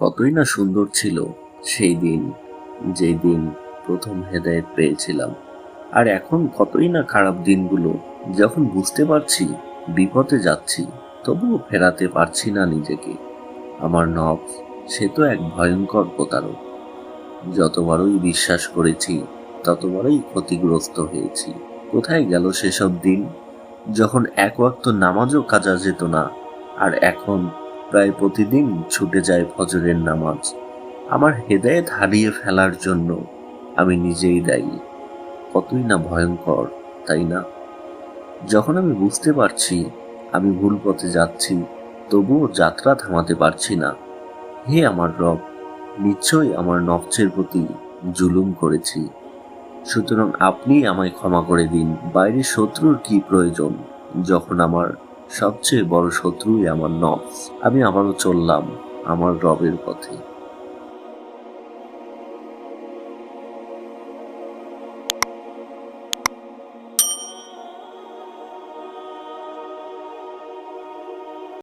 কতই না সুন্দর ছিল সেই দিন যেই দিন প্রথম হেদায়েত পেয়েছিলাম। আর এখন কতই না খারাপ দিনগুলো, যখন বুঝতে পারছি বিপদে যাচ্ছি, তবুও ফেরাতে পারছি না নিজেকে। আমার নবস সে তো এক ভয়ঙ্কর প্রতারক। যতবারই বিশ্বাস করেছি, ততবারই ক্ষতিগ্রস্ত হয়েছি। কোথায় গেল সেসব দিন? যখন এক ওয়াক্ত নামাজও কাজা যেত না, আর এখন প্রায় প্রতিদিন ছুটে যায় ফজরের নামাজ। আমার হেদায়েত হারিয়ে ফেলার জন্য আমি নিজেই দায়ী। কতই না ভয়ঙ্কর, তাই না? যখন আমি বুঝতে পারছি আমি ভুল পথে যাচ্ছি, তবুও যাত্রা থামাতে পারছি না। হে আমার রব, নিশ্চয়ই আমার নফসের প্রতি জুলুম করেছি। সুতরাং আপনি আমায় ক্ষমা করে দিন। বাইরে শত্রুর কি প্রয়োজন যখন আমার সবচেয়ে বড় শত্রুই আমার নফস। আমি আবারও চললাম আমার রবের পথে।